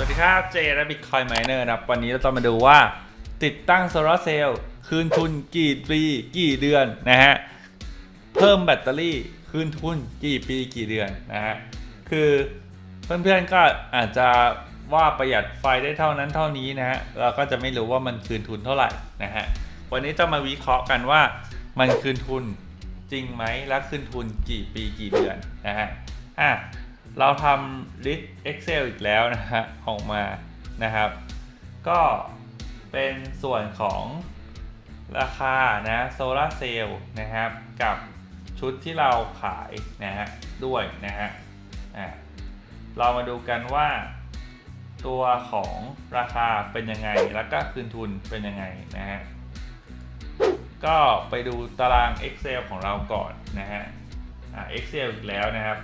สวัสดีครับเจและบิตคอยไมเนอร์นะครับ วันนี้เราจะมาดูว่า ติดตั้งโซลาร์เซลล์คืนทุนกี่ปีกี่เดือนนะฮะ เพิ่มแบตเตอรี่คืนทุนกี่ปีกี่เดือนนะฮะ คือเพื่อนๆก็อาจจะว่าประหยัดไฟได้เท่านั้นเท่านี้นะฮะ เราก็จะไม่รู้ว่ามันคืนทุนเท่าไหร่นะฮะ วันนี้จะมาวิเคราะห์กันว่ามันคืนทุนจริงไหมและคืนทุนกี่ปีกี่เดือนนะฮะ อะ เราทำ list Excel อีกแล้วนะฮะออกมานะครับ ก็เป็นส่วนของราคานะโซลาเซลล์นะครับ กับชุดที่เราขายนะฮะด้วยนะฮะอะเรามาดูกันว่าตัวของราคาเป็นยังไง แล้วก็คืนทุนเป็นยังไงนะฮะ ก็ไปดูตาราง Excel ของเราก่อนนะฮะอะ Excel อีกแล้วนะครับ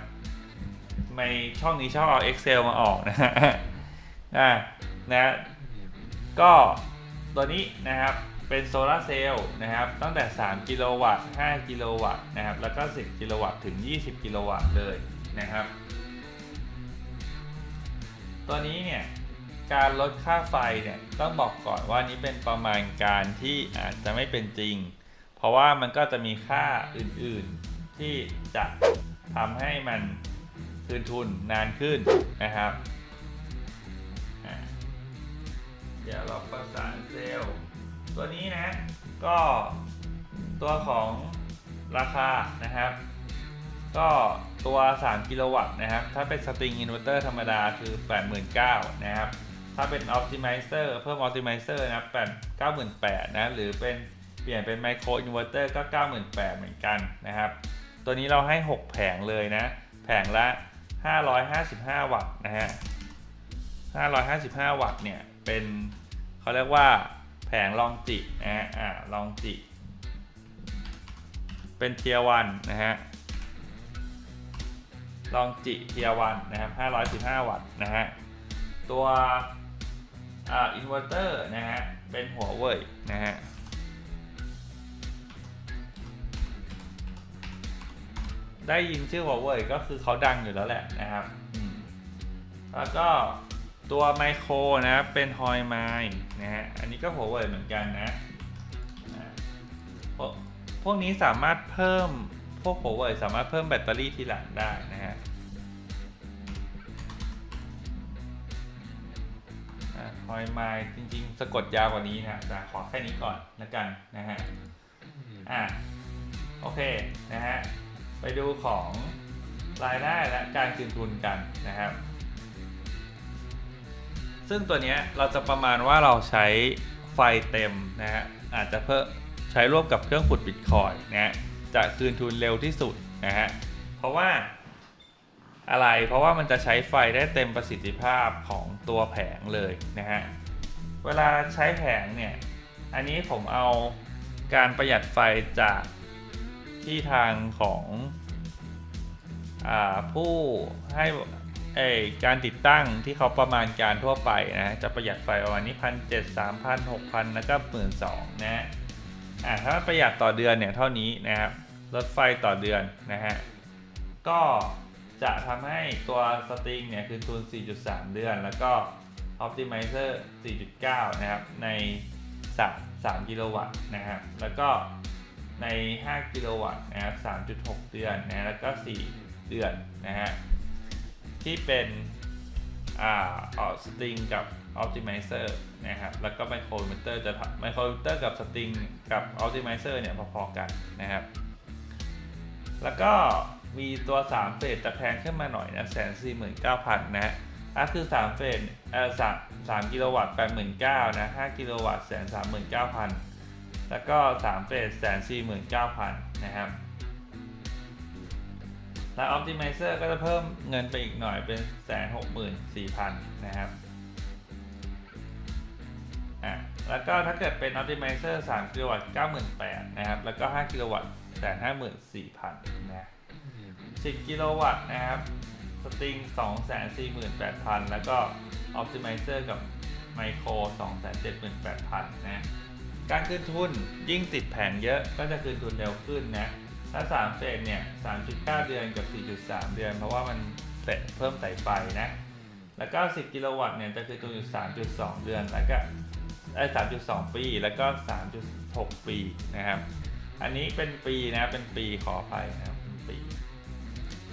ทำไมช่องนี้ชอบเอา Excel มาออกนะฮะอะนะก็ตัวนี้นะครับเป็นโซลาเซลล์นะครับตั้งแต่ 3 กิโลวัตต์ 5 กิโลวัตต์นะครับแล้วก็ 10 กิโลวัตต์ถึง 20 กิโลวัตต์เลยนะครับ ตัวนี้เนี่ยการลดค่าไฟเนี่ยต้องบอกก่อนว่านี้เป็นประมาณการที่อาจจะไม่เป็นจริง เพราะว่ามันก็จะมีค่าอื่นๆที่จะทำให้มัน คืนทุนนานขึ้นนะครับ เดี๋ยวเราประสานเซลล์ตัวนี้นะ ก็ตัวของราคานะครับ ก็ตัว 3 กิโลวัตต์นะครับ ถ้าเป็นสตริงอินเวอร์เตอร์ธรรมดาคือ 89,000นะครับ ถ้าเป็นอ p ติ m i เซอร์เพิ่มอ p ติ m i เซอร์นะครับ8 98,000นะหรือเป็นเปลี่ยนเป็นไมโครอินเวอร์เตอร์ก็ 98,000เหมือนกันนะครับ ตัวนี้เราให้ 6 แผงเลยนะ แผงละ 555 วัตต์นะฮะ 555 วัตต์เนี่ย เป็นเขาเรียกว่าแผงลองจินะฮะ อ่าลองจิ เป็นเทียวันนะฮะ ลองจิเทียวันนะครับ 515 วัตต์นะฮะ ตัวอ่าอินเวอร์เตอร์นะฮะ เป็นหัวเว่ยนะฮะ ได้ยินชื่อหัวเว่ยก็คือเขาดังอยู่แล้วแหละนะครับแล้วก็ตัวไมโครนะเป็นฮอยไมนะฮะอันนี้ก็หัวเว่ยเหมือนกันนะพวกพวกนี้สามารถเพิ่มพวกหัวเว่ยสามารถเพิ่มแบตเตอรี่ทีหลังได้นะฮะฮอยไมจริงๆ สะกดยาวกว่านี้นะแต่ขอแค่นี้ก่อนแล้วกันนะฮะอะโอเคนะฮะ ไปดูของรายได้และการคืนทุนกันนะครับ ซึ่งตัวนี้เราจะประมาณว่าเราใช้ไฟเต็มนะฮะอาจจะเพิ่มใช้ร่วมกับเครื่องขุดบิตคอยน์นะฮะจะคืนทุนเร็วที่สุดนะฮะเพราะว่าอะไรเพราะว่ามันจะใช้ไฟได้เต็มประสิทธิภาพของตัวแผงเลยนะฮะเวลาใช้แผงเนี่ยอันนี้ผมเอาการประหยัดไฟจาก ที่ทางของอผู้ให้การติดตั้งที่เขาประมาณการทั่วไปนะจะประหยัดไฟประมาณนี้พันเจ็ดสามพันหกพันแล้วก็หมื่นสองนะฮะถ้าประหยัดต่อเดือนเนี่ยเท่านี้นะครับลดไฟต่อเดือนนะฮะก็จะทำให้ตัวสตริงเนี่ยคืนทุน 4.3 เดือน แล้วก็ Optimizer 4.9 นะครับ ใน 3 3 กิโลวัตต์นะครับ แล้วก็ ใน 5 กิโลวัตต์นะครับ 3.6 เดือนนะแล้วก็ 4 เดือนนะฮะ ที่เป็นอ่าออสตริงกับ Optimizer นะครับ แล้วก็ไมโครมิเตอร์จะไมโครมิเตอร์กับสตริงกับ Optimizer เนี่ยพอๆกันนะครับ แล้วก็มีตัว 3 เฟสจะแพงขึ้นมาหน่อยนะแสนสี่หมื่นเก้าพันนะฮะอะคือ 3 เฟสเอ่อสามสามกิโลวัตต์แปดหมื่นเก้านะห้ากิโลวัตต์แสนสามหมื่นเก้าพัน แล้วก็3เฟสแสนสี่หมื่นเก้าพันนะครับ แล้ว Optimizer ก็จะเพิ่มเงินไปอีกหน่อยเป็นแสนหกหมื่นสี่พันนะครับอะแล้วก็ถ้าเกิดเป็น Optimizer 3กิโลวัตต์98,000นแปดนะครับ แล้วก็5กิโลวัตต์แสนห้าหมื่นสี่พันนะ10กิโลวัตต์นะครับสตริง248,000แล้วก็ Optimizer กับไมโคร278,000นะ การคืนทุนยิ่งติดแผงเยอะก็จะคืนทุนเร็วขึ้นนะถ้า3เฟสเนี่ย 3.9 เดือนกับ 4.3 เดือน เพราะว่ามันเสร็จเพิ่มสายไฟนะ แล้วก็ 10 กิโลวัตต์เนี่ยจะคือตัวอยู่ 3.2 เดือน แล้วก็ไอ้3.2 ปี แล้วก็ 3.6 ปีนะครับ อันนี้เป็นปีนะ เป็นปีขออภัยนะครับเป็นปี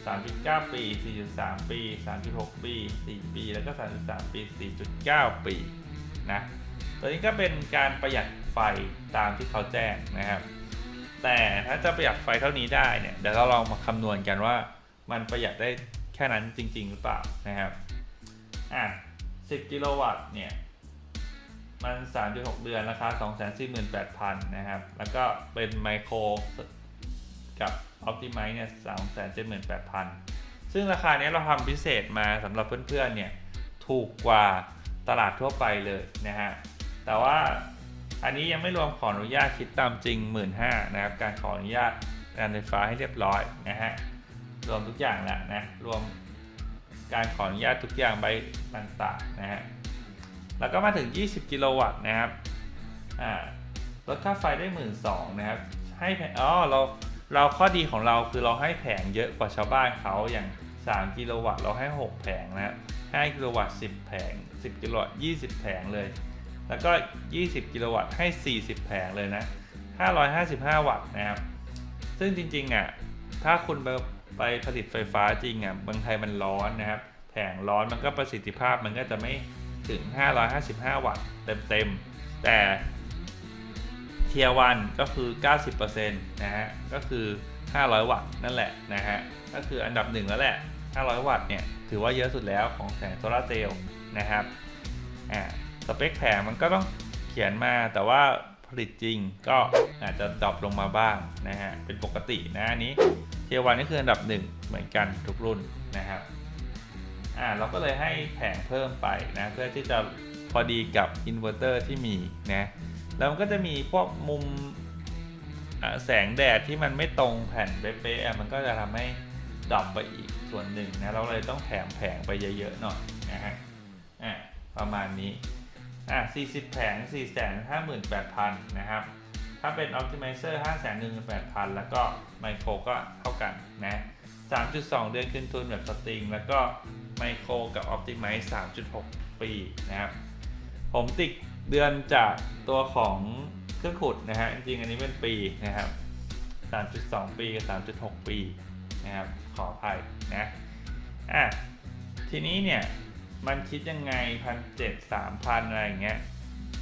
3.9 ปี 4.3 ปี 3.6 ปี 4 ปี แล้วก็ 3.3 ปี 4.9 ปีนะ ตัวนี้ก็เป็นการประหยัด ไฟตามที่เขาแจ้งนะครับ แต่ถ้าจะประหยัดไฟเท่านี้ได้เนี่ยเดี๋ยวเราลองมาคำนวณกันว่า มันประหยัดได้แค่นั้นจริง ๆ หรือเปล่านะครับอะ10 กิโลวัตต์เนี่ยมัน 3.6 เดือนราคา 248,000 นะครับ แล้วก็เป็นไมโครกับ Optimize เนี่ย278,000 ซึ่งราคาเนี้ยเราทำพิเศษมาสำหรับเพื่อนๆ เนี่ย ถูกกว่าตลาดทั่วไปเลยนะฮะ แต่ว่า อันนี้ยังไม่รวมขออนุญาตคิดตามจริง 1 5ื่นนะครับ การขออนุญาตการไฟฟ้าให้เรียบร้อยนะฮะ รวมทุกอย่างแล้วนะ รวมการขออนุญาตทุกอย่างใบต่างๆนะฮะ แล้วก็มาถึง 20 กิโลวัตต์นะครับ อ่า ลดค่าไฟได้ 1 2ื่นนะครับ ให้แผงอ๋อ เรา เราข้อดีของเราคือเราให้แผงเยอะกว่าชาวบ้านเขาอย่าง 3 กิโลวัตต์เราให้ 6 แผงนะครับ5กิโลวัตต์10 แผง 10 กิโลวัตต์20 แผงเลย แล้วก็ 20 กิโลวัตต์ให้ 40 แผงเลยนะ 555 วัตต์นะครับ ซึ่งจริงๆอะ ถ้าคุณไปไปผลิตไฟฟ้าจริงอะเมืองไทยมันร้อนนะครับ แผงร้อนมันก็ประสิทธิภาพมันก็จะไม่ถึง 555 วัตต์เต็มๆ แต่เทียวันก็คือ 90%นะฮะ ก็คือ 500 วัตต์นั่นแหละนะฮะ ก็คืออันดับหนึ่งแล้วแหละ 500 วัตต์เนี่ย ถือว่าเยอะสุดแล้วของแสงโซลาร์เซลล์นะครับ อ่า สเปคแผงมันก็ต้องเขียนมาแต่ว่าผลิตจริงก็อาจจะดรอปลงมาบ้างนะฮะเป็นปกตินะอันนี้เทวันนี่คืออันดับหนึ่งเหมือนกันทุกรุ่นนะครับอ่าเราก็เลยให้แผงเพิ่มไปนะเพื่อที่จะพอดีกับอินเวอร์เตอร์ที่มีนะแล้วมันก็จะมีพวกมุมแสงแดดที่มันไม่ตรงแผ่นเป๊ะๆมันก็จะทำให้ดรอปไปอีกส่วนหนึ่งนะเราเลยต้องแถมแผงไปเยอะๆหน่อยนะฮะอ่าประมาณนี้ อะ40 แผง 458,000 นะครับ ถ้าเป็น Optimizer 518,000 แล้วก็ไมโครก็เท่ากันนะ 3.2 เดือนคืนทุนแบบสตริง แล้วก็ไมโครกับ Optimize 3.6 ปีนะครับ ผมติดเดือนจากตัวของเครื่องขุดนะฮะ จริงๆอันนี้เป็นปีนะครับ 3.2 ปีกับ 3.6 ปีนะครับ ขออภัยนะ อะ ทีนี้เนี่ย มันคิดยังไงพันเจ็ดสามพันอะไรอย่างเงี้ย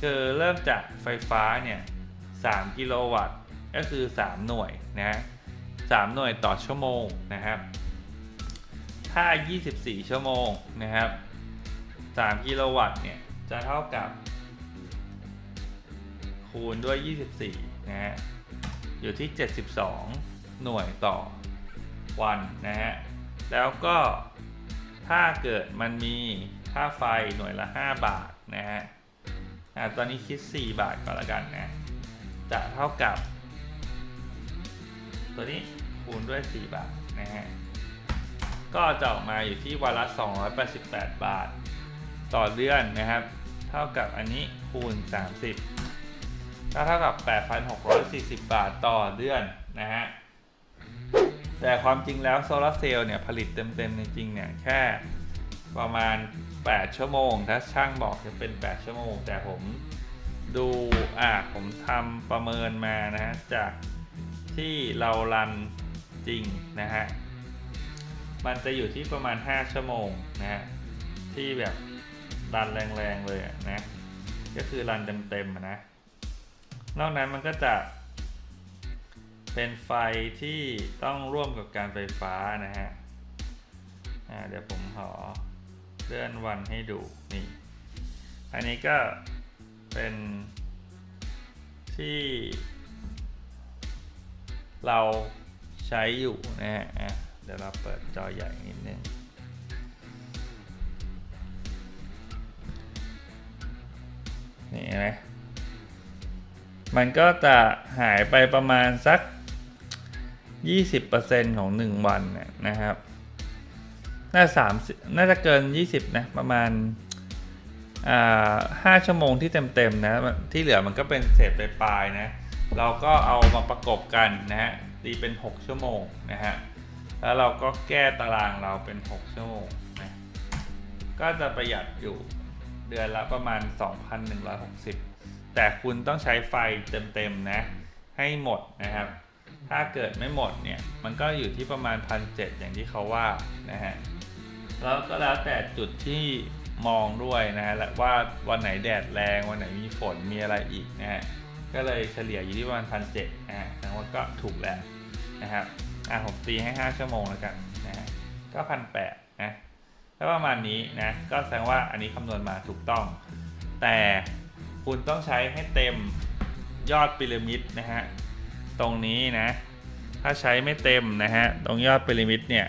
คือเริ่มจากไฟฟ้าเนี่ย3กิโลวัตต์ก็คือ 3 หน่วยนะฮะ3หน่วยต่อชั่วโมงนะครับ ถ้า 24 ชั่วโมงนะครับ 3 กิโลวัตต์เนี่ยจะเท่ากับ คูณด้วย 24 นะฮะ อยู่ที่ 72 หน่วยต่อวันนะฮะ แล้วก็ ถ้าเกิดมันมีค่าไฟหน่วยละ 5 บาทนะฮะอ่าตอนนี้คิด 4 บาทก่อนละกันนะ จะเท่ากับ ตัวนี้คูณด้วย 4 บาทนะฮะ ก็จะออกมาอยู่ที่วันละ 288 บาท ต่อเดือนนะครับ เท่ากับอันนี้คูณ 30ก็เท่ากับ 8,640 บาทต่อเดือนนะฮะ แต่ความจริงแล้วโซลาร์เซลล์เนี่ยผลิตเต็มๆจริงๆเนี่ยแค่ประมาณ 8 ชั่วโมง ถ้าช่างบอกจะเป็น 8 ชั่วโมง แต่ผมดูอ่าผมทำประเมินมานะฮะจากที่เรารันจริงนะฮะ มันจะอยู่ที่ประมาณ 5 ชั่วโมงนะฮะ ที่แบบรันแรงๆเลยนะ ก็คือรันเต็มๆอะนะ นอกนั้นมันก็จะ เป็นไฟที่ต้องร่วมกับการไฟฟ้านะฮะเดี๋ยวผมขอเลื่อนวันให้ดูนี่ อันนี้ก็เป็นที่ เราใช้อยู่นะฮะอะเดี๋ยวเราเปิดจอใหญ่นิดนึงนี่เห็นไหมมันก็จะหายไปประมาณสัก 20%ของ 1 วันนี่ยนะครับ น่าสามน่าจะเกิน 20 นะ ประมาณห้าชั่วโมงที่เต็มๆนะ ที่เหลือมันก็เป็นเศษปลายๆนะ เราก็เอามาประกบกันนะฮะตีเป็น 6 ชั่วโมงนะฮะ แล้วเราก็แก้ตารางเราเป็น 6 ชั่วโมงนะก็จะประหยัดอยู่เดือนละประมาณ 2,160 แต่คุณต้องใช้ไฟเต็มๆนะ ให้หมดนะครับ ถ้าเกิดไม่หมดเนี่ยมันก็อยู่ที่ประมาณ1,700อย่างที่เขาว่านะฮะแล้วก็แล้วแต่จุดที่มองด้วยนะฮะและว่าวันไหนแดดแรงวันไหนมีฝนมีอะไรอีกนะฮะก็เลยเฉลี่ยอยู่ที่ประมาณพันเจ็ดนะฮะแสดงว่าก็ถูกแล้วนะครับอะผมตีให้ 5 ชั่วโมงแล้วกันนะฮะก็พันแปดนะแล้วประมาณนี้นะก็แสดงว่าอันนี้คำนวณมาถูกต้อง แต่คุณต้องใช้ให้เต็มยอดพีระมิดนะฮะ ตรงนี้นะ ถ้าใช้ไม่เต็มนะฮะ ตรงยอดพีระมิดเนี่ย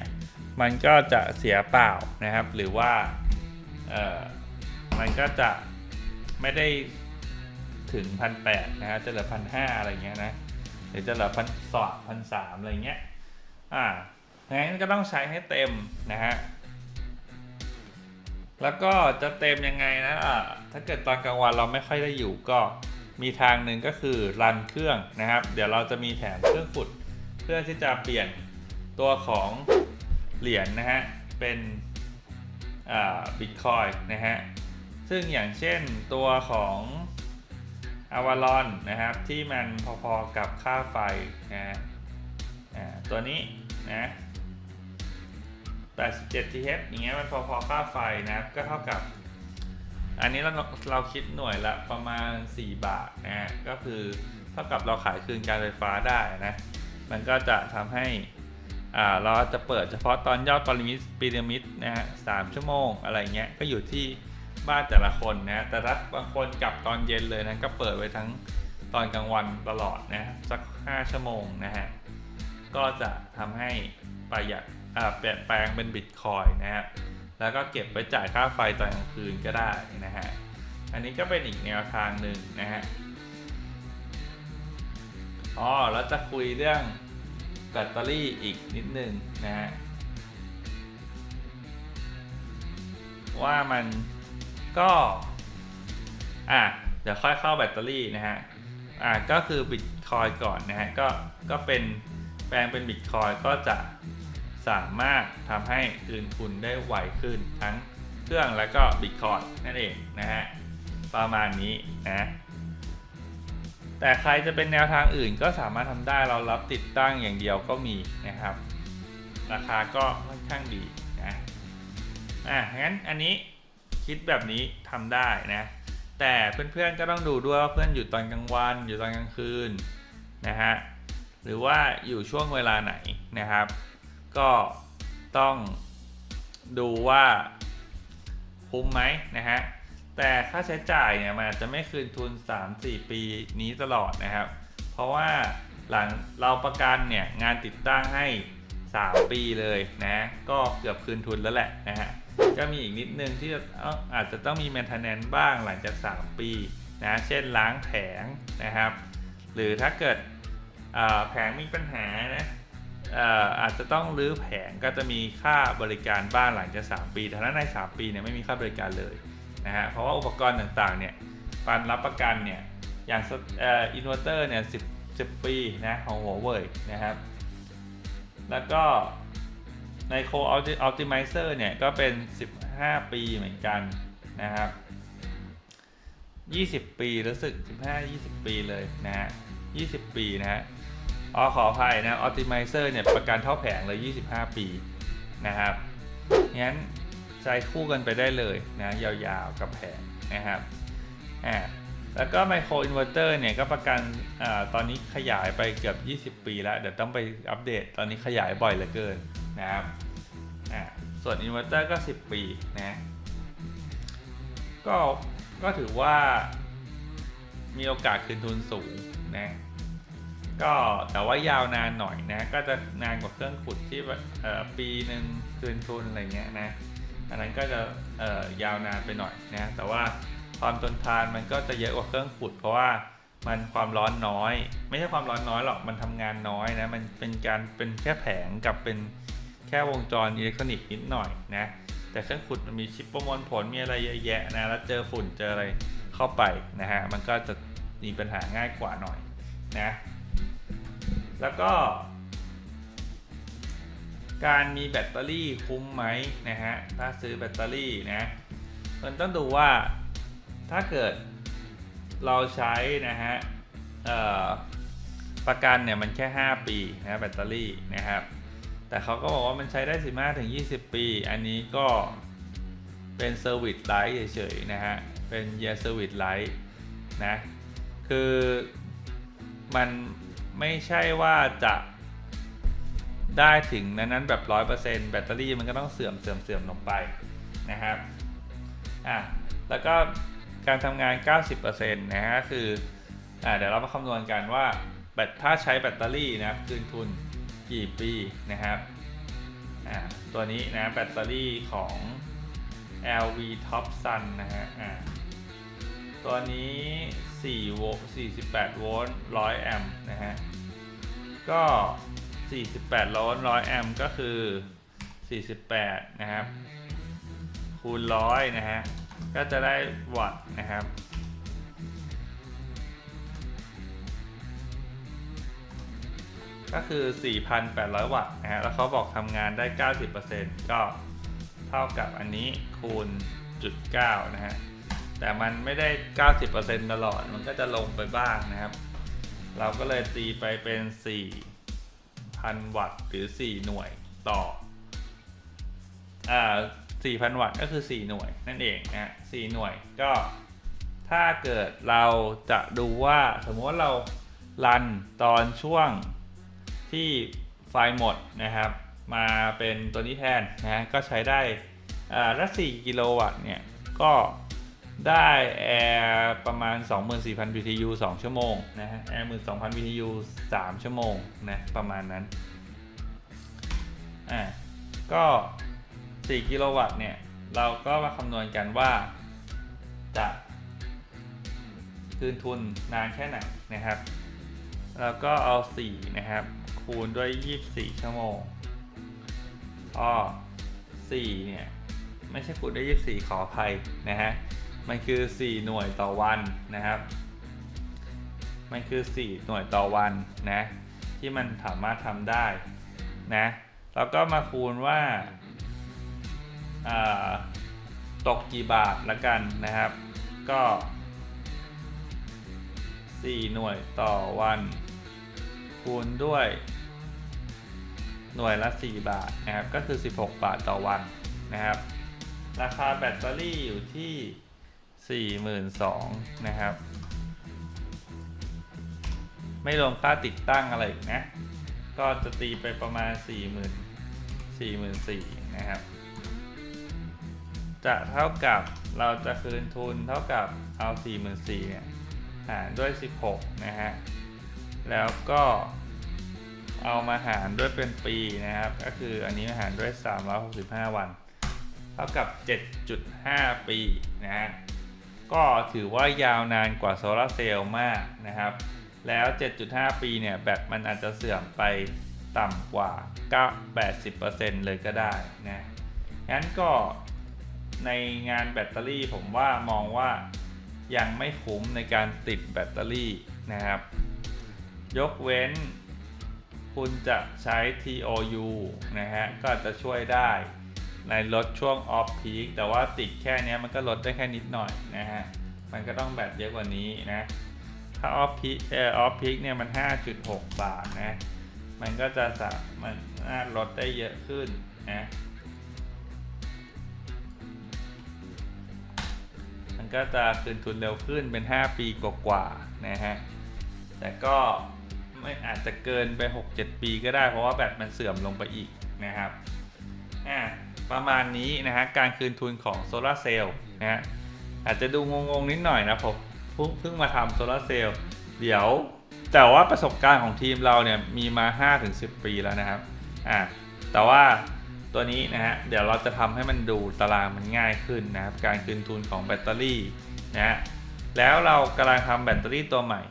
มันก็จะเสียเปล่านะครับ หรือว่าเออมันก็จะไม่ได้ถึงพันแปดนะฮะ จะเหลือพันห้าอะไรเงี้ยนะหรือจะเหลือพันสองพันสามอะไรเงี้ย อ่างั้นก็ต้องใช้ให้เต็มนะฮะแล้วก็จะเต็มยังไงนะอ่าถ้าเกิดตอนกลางวันเราไม่ค่อยได้อยู่ก็ มีทางหนึ่งก็คือรันเครื่องนะครับ เดี๋ยวเราจะมีแถมเครื่องขุด เพื่อที่จะเปลี่ยนตัวของเหรียญนนะฮะ เป็นอ่าบิตคอยนะฮะ ซึ่งอย่างเช่นตัวของอาวารอนนะครับ ที่มันพอๆกับค่าไฟนะฮะตัวนี้นะ87 TH อย่างเงี้ยมันพอๆค่าไฟนะครับ ก็เท่ากับ อันนี้เราเราคิดหน่วยละประมาณ 4 บาทนะฮะก็คือเท่ากับเราขายคืนการไฟฟ้าได้นะ มันก็จะทำให้อ่าเราจะเปิดเฉพาะตอนยอดปริมิตพีระมิดนะฮะสามชั่วโมงอะไรเงี้ยก็อยู่ที่บ้านแต่ละคนนะแต่ถ้าบางคนกลับตอนเย็นเลยนะก็เปิดไว้ทั้งตอนกลางวันตลอดนะสัก 5 ชั่วโมงนะฮะก็จะทำให้ประหยัดอ่าเปลี่ยนแปลงเป็นบิตคอยนะฮะ แล้วก็เก็บไว้จ่ายค่าไฟตอนกลางคืนก็ได้นะฮะ อันนี้ก็เป็นอีกแนวทางหนึ่งนะฮะ อ๋อ แล้วจะคุยเรื่องแบตเตอรี่อีกนิดนึงนะฮะ ว่ามันก็ อะ เดี๋ยวค่อยเข้าแบตเตอรี่นะฮะ อะ ก็คือบิตคอยก่อนนะฮะ ก็ ก็เป็นแปลงเป็นบิตคอยก็จะ สามารถทำให้คืนทุนได้ไวขึ้นทั้งเครื่องแล้วก็บิตคอยนั่นเองนะฮะประมาณนี้นะแต่ใครจะเป็นแนวทางอื่นก็สามารถทำได้เรารับติดตั้งอย่างเดียวก็มีนะครับ ราคาก็ค่อนข้างดีนะอะงั้นอันนี้คิดแบบนี้ทำได้นะแต่เพื่อนๆก็ต้องดูด้วยว่าเพื่อนอยู่ตอนกลางวัน อยู่ตอนกลางคืนนะฮะหรือว่าอยู่ช่วงเวลาไหนนะครับ ก็ต้องดูว่าคุ้มไหมนะฮะ แต่ค่าใช้จ่ายเนี่ยมันอาจะไม่คืนทุน 3-4 ปีนี้ตลอดนะครับ เพราะว่าหลังเราประกันเนี่ยงานติดตั้งให้ 3 ปีเลยนะ ก็เกือบคืนทุนแล้วแหละนะฮะ ก็มีอีกนิดนึงที่อาจจะต้องมี maintenance บ้างหลังจาก 3 ปีนะ เช่นล้างแผงนะครับ หรือถ้าเกิดแผงมีปัญหานะ อาจจะต้องรื้อแผงก็จะมีค่าบริการบ้างหลังจาก 3 ปีแต่ถ้าใน 3 ปีเนี่ยไม่มีค่าบริการเลยนะฮะเพราะว่าอุปกรณ์ต่างๆเนี่ยการรับประกันเนี่ยอย่างอินเวอร์เตอร์เนี่ย10 10ปีนะของหัวเว่ยนะครับ แล้วก็ใน Core Optimizer เนี่ยก็เป็น 15 ปีเหมือนกันนะครับ 20 ปีรู้สึก 15-20 ปีเลยนะฮะ20 ปีนะฮะ อ๋อขออภัยนะ Optimizer เนี่ยประกันเท่าแผงเลย 25 ปีนะครับงั้นใช้คู่กันไปได้เลยนะยาวๆกับแผงนะครับอ่าแล้วก็ไมโครอินเวอร์เตอร์เนี่ยก็ประกันอ่าตอนนี้ขยายไปเกือบ 20 ปีแล้ว เดี๋ยวต้องไปอัปเดตตอนนี้ขยายบ่อยเหลือเกินนะครับอ่าส่วนอินเวอร์เตอร์ก็ 10 ปีนะก็ก็ถือว่ามีโอกาสคืนทุนสูงนะ ก็แต่ว่ายาวนานหน่อยนะ ก็จะนานกว่าเครื่องขุดที่ปีหนึ่งคืนทุนอะไรเงี้ยนะ อันนั้นก็จะยาวนานไปหน่อยนะ แต่ว่าความทนทานมันก็จะเยอะกว่าเครื่องขุด เพราะว่ามันความร้อนน้อย ไม่ใช่ความร้อนน้อยหรอก มันทำงานน้อยนะ มันเป็นการเป็นแค่แผงกับเป็นแค่วงจรอิเล็กทรอนิกส์นิดหน่อยนะ แต่เครื่องขุดมันมีชิปประมวลผลมีอะไรเยอะแยะนะ แล้วเจอฝุ่นเจออะไรเข้าไปนะฮะ มันก็จะมีปัญหาง่ายกว่าหน่อยนะ แล้วก็ การมีแบตเตอรี่คุ้มไหมนะฮะ ถ้าซื้อแบตเตอรี่นะมันต้องดูว่าถ้าเกิดเราใช้นะฮะประกันเนี่ยมันแค่ 5 ปีนะแบตเตอรี่นะครับ แต่เขาก็บอกว่ามันใช้ได้ 15ถึง20 ปี อันนี้ก็เป็นเซอร์วิสไลท์เฉยๆนะฮะ เป็น year service life นะ คือมัน ไม่ใช่ว่าจะได้ถึงนั้นนั้นแบบ100%แบตเตอรี่มันก็ต้องเสื่อมเสื่อมเสื่อมลงไปนะครับอะแล้วก็การทำงาน 90%นะฮะคืออ่าเดี๋ยวเรามาคำนวณกันว่าแบตถ้าใช้แบตเตอรี่นะคืนทุนกี่ปีนะครับอ่าตัวนี้นะแบตเตอรี่ของ LV Top Sun นะฮะอ่าตัวนี้ 4โวลต์48 โวลต์ 100 แอมป์นะฮะ ก็ 48 โวลต์ 100 แอมป์ก็คือ 48 นะครับ คูณ 100 นะฮะ ก็จะได้วัตต์นะครับ ก็คือ 4,800 วัตต์นะฮะ แล้วเขาบอกทำงานได้ 90%ก็เท่ากับอันนี้คูณจุด9นะฮะ แต่มันไม่ได้ 90%ตลอด มันก็จะลงไปบ้างนะครับ เราก็เลยตีไปเป็น 4,000 วัตต์หรือ 4 หน่วยต่อ อ่า 4,000 วัตต์ก็คือ 4 หน่วยนั่นเองนะ4หน่วยก็ถ้าเกิดเราจะดูว่าสมมติว่าเรารันตอนช่วงที่ไฟหมดนะครับ มาเป็นตัวนี้แทนนะก็ใช้ได้อ่าละ4กิโลวัตต์เนี่ยก็ ได้แอร์ประมาณ 24,000 BTU 2 ชั่วโมงนะฮะแอร์12,000 BTU 3 ชั่วโมงนะประมาณนั้นอ่าก็ 4 กิโลวัตต์เนี่ย เราก็มาคำนวณกันว่าจะคืนทุนนานแค่ไหนนะครับ แล้วก็เอา 4 นะครับ คูณด้วย 24 ชั่วโมงอ้อ4เนี่ย ไม่ใช่คูณด้วย 24 ขออภัยนะฮะ มันคือ 4 หน่วยต่อวันนะครับ มันคือ 4 หน่วยต่อวันนะ ที่มันสามารถทำได้นะแล้วก็มาคูณว่าอ่าตกกี่บาทละกันนะครับ ก็ 4 หน่วยต่อวัน คูณด้วย หน่วยละ 4 บาทนะครับ ก็คือ 16 บาทต่อวันนะครับ ราคาแบตเตอรี่อยู่ที่ 42,000นะครับ ไม่รวมค่าติดตั้งอะไรอีกนะ ก็จะตีไปประมาณ 40,000 44,000นะครับ จะเท่ากับเราจะคืนทุนเท่ากับเอา 44,000เนี่ยหารด้วย 16 นะฮะ แล้วก็เอามาหารด้วยเป็นปีนะครับ ก็คืออันนี้มาหารด้วย 365 วัน เท่ากับ 7.5 ปีนะฮะ ก็ถือว่ายาวนานกว่าโซลาร์เซลล์มากนะครับ แล้ว 7.5 ปีเนี่ยแบตมันอาจจะเสื่อมไปต่ำกว่า 80%เลยก็ได้นะงั้นก็ในงานแบตเตอรี่ผมว่ามองว่ายังไม่คุ้มในการติดแบตเตอรี่นะครับ ยกเว้นคุณจะใช้ TOU นะฮะก็อาจจะช่วยได้ ในลดช่วงออฟพีคแต่ว่าติดแค่เนี้ยมันก็ลดได้แค่นิดหน่อยนะฮะ มันก็ต้องแบตเยอะกว่านี้นะ ถ้าออฟพีคเออออฟพีคเนี่ยมัน 5.6 บาทนะ มันก็จะสามันน่าลดได้เยอะขึ้นนะมันก็จะคืนทุนเร็วขึ้นเป็น 5 ปีกว่าๆนะฮะ แต่ก็ไม่อาจจะเกินไป 6-7 ปีก็ได้เพราะว่าแบตมันเสื่อมลงไปอีกนะครับ อ่าประมาณนี้นะฮะการคืนทุนของโซลาร์เซลล์นะฮะอาจจะดูงงๆนิดหน่อยนะผมเพิ่งเพิ่งมาทำโซลาร์เซลล์เดี๋ยวแต่ว่าประสบการณ์ของทีมเราเนี่ยมีมา 5-10 ปีแล้วนะครับอ่าแต่ว่าตัวนี้นะฮะเดี๋ยวเราจะทำให้มันดูตารางมันง่ายขึ้นนะครับการคืนทุนของแบตเตอรี่นะฮะแล้วเรากำลังทำแบตเตอรี่ตัวใหม่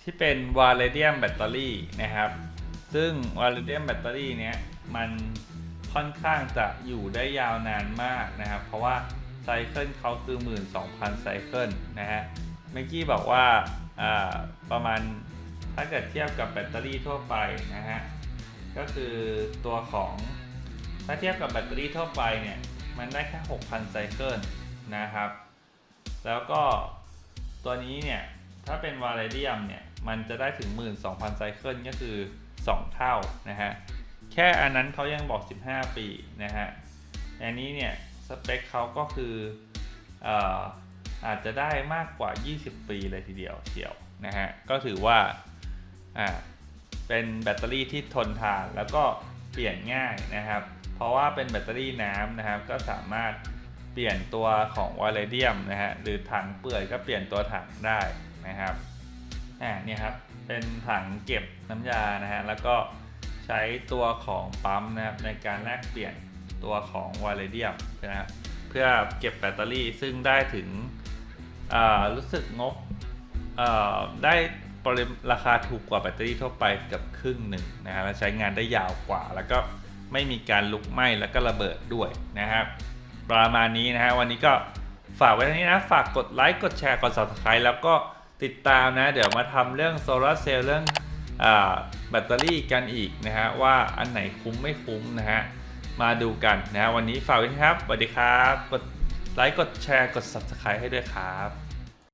ที่เป็นวาเลเดียมแบตเตอรี่นะครับ ซึ่งวาเลเดียมแบตเตอรี่เนี้ยมัน ค่อนข้างจะอยู่ได้ยาวนานมากนะครับ เพราะว่าไซเคิลเขาคือ 12,000ไซเคิลนะฮะเมื่อกี้บอกว่าประมาณถ้าเกิดเทียบกับแบตเตอรี่ทั่วไปนะฮะก็คือตัวของถ้าเทียบกับแบตเตอรี่ทั่วไปเนี่ยมันได้แค่ 6,000ไซเคิลนะครับ แล้วก็ตัวนี้เนี่ยถ้าเป็นวาเลเดียมเนี่ยมันจะได้ถึง 12,000ไซเคิลก็คือ 2 เท่านะฮะ ค่อันนั้นเขายังบอก 15 ปีนะฮะอันนี้เนี่ยสเปคเขาก็คืออ่ออาจจะได้มากกว่า 20 ปีเลยทีเดียวเชียวนะฮะก็ถือว่าอ่าเป็นแบตเตอรี่ที่ทนทานแล้วก็เปลี่ยนง่ายนะครับ เพราะว่าเป็นแบตเตอรี่น้ำนะครับ ก็สามารถเปลี่ยนตัวของวาเลเดียมนะฮะหรือถังเปื่อยก็เปลี่ยนตัวถังได้นะครับอ่าเนี่ยครับเป็นถังเก็บน้ำยานะฮะแล้วก็ ใช้ตัวของปั๊มนะครับในการแลกเปลี่ยนตัวของวาเลเดียมนะครับเพื่อเก็บแบตเตอรี่ซึ่งได้ถึงอ่ารู้สึกงบอ่อได้ปริมราคาถูกกว่าแบตเตอรี่ทั่วไปเกับครึ่งหนึ่งนะฮะและใช้งานได้ยาวกว่า แล้วก็ไม่มีการลุกไหม้แล้วก็ระเบิดด้วยนะครับ ประมาณนี้นะฮะวันนี้ก็ฝากไว้เท่านี้นะ ฝากกดไลค์กดแชร์กด subscribe แล้วก็ติดตามนะ เดี๋ยวมาทำเรื่องโซลาร์เซลล์เรื่อง แบตเตอรี่กันอีกนะฮะว่าอันไหนคุ้มไม่คุ้มนะฮะมาดูกันนะฮะวันนี้ฝากไว้ครับสวัสดีครับ กดไลค์กดแชร์กด subscribe ให้ด้วยครับ